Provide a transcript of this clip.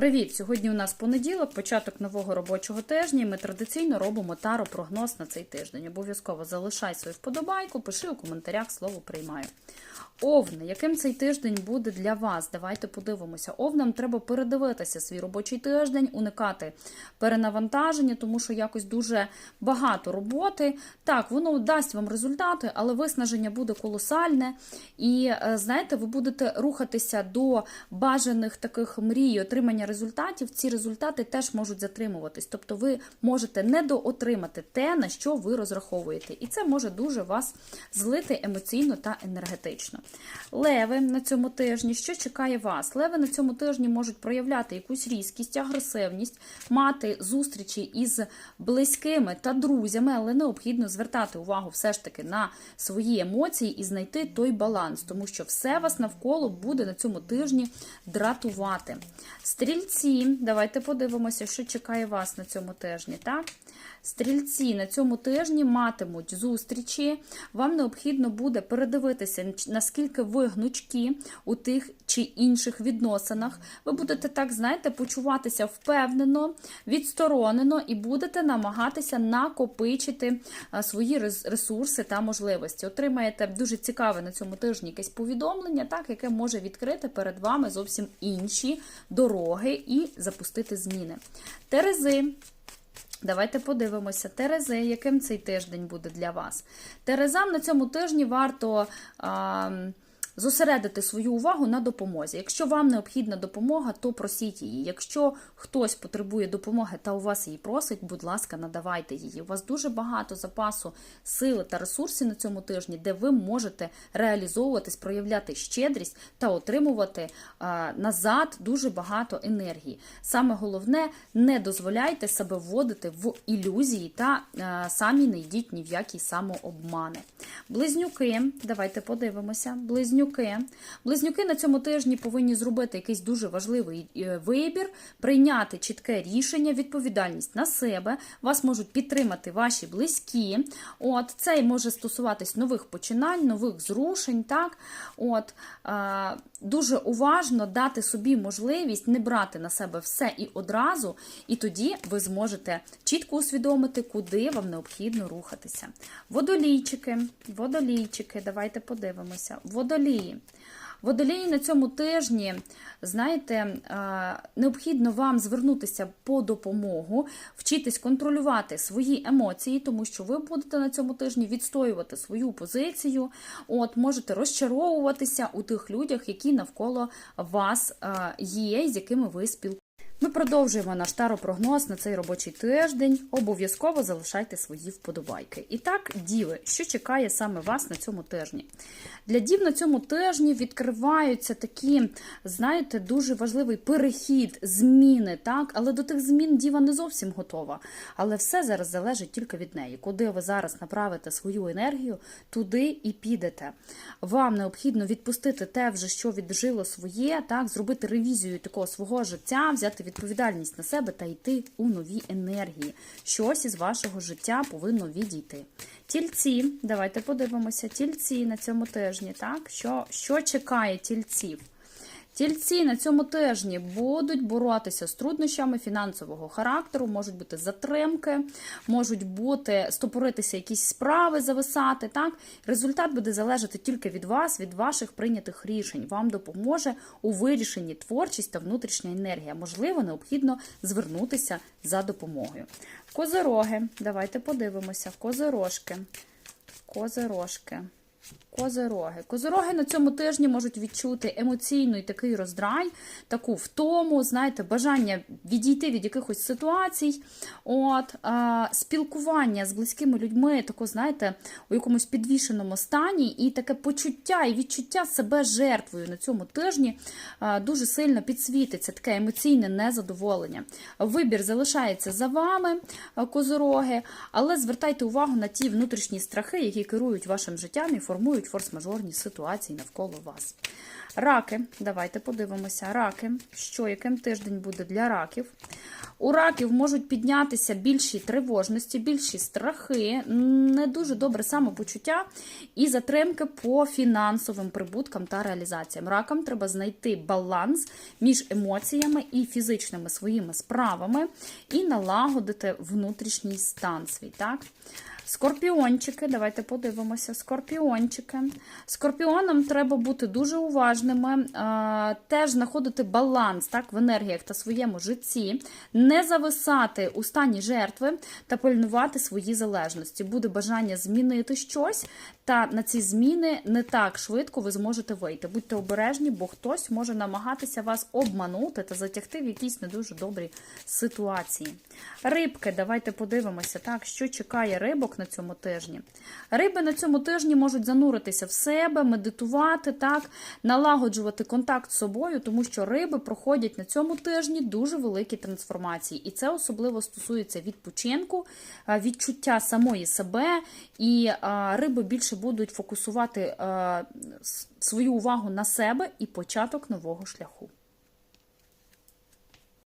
Привіт! Сьогодні у нас понеділок, початок нового робочого тижня. і Ми традиційно робимо таро-прогноз на цей тиждень. Обов'язково залишай свою вподобайку, пиши у коментарях слово приймаю. Овни, яким цей тиждень буде для вас? Давайте подивимося. Овнам треба передивитися свій робочий тиждень, уникати перенавантаження, тому що якось дуже багато роботи. Так, воно дасть вам результати, але виснаження буде колосальне. І е, знаєте, ви будете рухатися до бажаних таких мрій, отримання результатів. Ці результати теж можуть затримуватись. Тобто, ви можете недоотримати те, на що ви розраховуєте, і це може дуже вас злити емоційно та енергетично. Леви на цьому тижні, що чекає вас? Леви на цьому тижні можуть проявляти якусь різкість, агресивність, мати зустрічі із близькими та друзями, але необхідно звертати увагу все ж таки на свої емоції і знайти той баланс, тому що все вас навколо буде на цьому тижні дратувати. Стрільці, давайте подивимося, що чекає вас на цьому тижні. так? Стрільці на цьому тижні матимуть зустрічі. Вам необхідно буде передивитися, наскільки ви гнучкі у тих чи інших відносинах. Ви будете так, знаєте, почуватися впевнено, відсторонено і будете намагатися накопичити свої ресурси та можливості. Отримаєте дуже цікаве на цьому тижні якесь повідомлення, так, яке може відкрити перед вами зовсім інші дороги і запустити зміни. Терези. Давайте подивимося. Терези, яким цей тиждень буде для вас? Терезам на цьому тижні варто а, зосередити свою увагу на допомозі. Якщо вам необхідна допомога, то просіть її. Якщо хтось потребує допомоги та у вас її просить, будь ласка, надавайте її. У вас дуже багато запасу сили та ресурсів на цьому тижні, де ви можете реалізовуватись, проявляти щедрість та отримувати назад дуже багато енергії. Саме головне, не дозволяйте себе вводити в ілюзії та самі не йдіть ні в які самообмани. Близнюки, давайте подивимося. Близнюки. Близнюки на цьому тижні повинні зробити якийсь дуже важливий е, вибір, прийняти чітке рішення, відповідальність на себе. Вас можуть підтримати ваші близькі. От це може стосуватись нових починань, нових зрушень. Так, от е, дуже уважно дати собі можливість не брати на себе все і одразу, і тоді ви зможете чітко усвідомити, куди вам необхідно рухатися. Водолійчики, водолійчики, давайте подивимося. Водолії. Водолії на цьому тижні, знаєте, необхідно вам звернутися по допомогу, вчитись контролювати свої емоції, тому що ви будете на цьому тижні відстоювати свою позицію. От можете розчаровуватися у тих людях, які навколо вас є, з якими ви спілкуєтеся. Ми продовжуємо наш таро-прогноз на цей робочий тиждень. Обов'язково залишайте свої вподобайки. І так, діви, що чекає саме вас на цьому тижні? Для дів на цьому тижні відкриваються такі, знаєте, дуже важливий перехід, зміни, так? Але до тих змін діва не зовсім готова. Але все зараз залежить тільки від неї. Куди ви зараз направите свою енергію, туди і підете. Вам необхідно відпустити те, вже що віджило своє, так, зробити ревізію такого свого життя, взяти відповідальність на себе та йти у нові енергії. Щось із вашого життя повинно відійти. Тільці, давайте подивимося, тільці на цьому тижні, так? Що, що чекає тільців? Тільці на цьому тижні будуть боротися з труднощами фінансового характеру, можуть бути затримки, можуть бути стопоритися якісь справи, зависати. Так, результат буде залежати тільки від вас, від ваших прийнятих рішень. Вам допоможе у вирішенні творчість та внутрішня енергія. Можливо, необхідно звернутися за допомогою. Козироги, давайте подивимося. Козирожки. Козирожки. Козироги. Козироги на цьому тижні можуть відчути емоційний такий роздрай, таку втому, знаєте, бажання відійти від якихось ситуацій. От, а, спілкування з близькими людьми, тако, знаєте, у якомусь підвішеному стані, і таке почуття і відчуття себе жертвою на цьому тижні а, дуже сильно підсвітиться, таке емоційне незадоволення. Вибір залишається за вами, а, козироги, але звертайте увагу на ті внутрішні страхи, які керують вашим життям і формують форс-мажорні ситуації навколо вас. Раки, давайте подивимося. Раки, що яким тиждень буде для раків. У раків можуть піднятися більші тривожності, більші страхи, не дуже добре самопочуття і затримки по фінансовим прибуткам та реалізаціям. Ракам треба знайти баланс між емоціями і фізичними своїми справами і налагодити внутрішній стан свій. Так? Скорпіончики, давайте подивимося. Скорпіончики. Скорпіонам треба бути дуже уважними, теж знаходити баланс так, в енергіях та своєму житті, не зависати у стані жертви та пильнувати свої залежності. Буде бажання змінити щось, та на ці зміни не так швидко ви зможете вийти. Будьте обережні, бо хтось може намагатися вас обманути та затягти в якісь не дуже добрі ситуації. Рибки, давайте подивимося, так, що чекає рибок на цьому тижні. Риби на цьому тижні можуть зануритися в себе, медитувати, так, налагоджувати контакт з собою, тому що риби проходять на цьому тижні дуже великі трансформації. І це особливо стосується відпочинку, е, відчуття самої себе, і е, риби більше будуть фокусувати е, свою увагу на себе і початок нового шляху.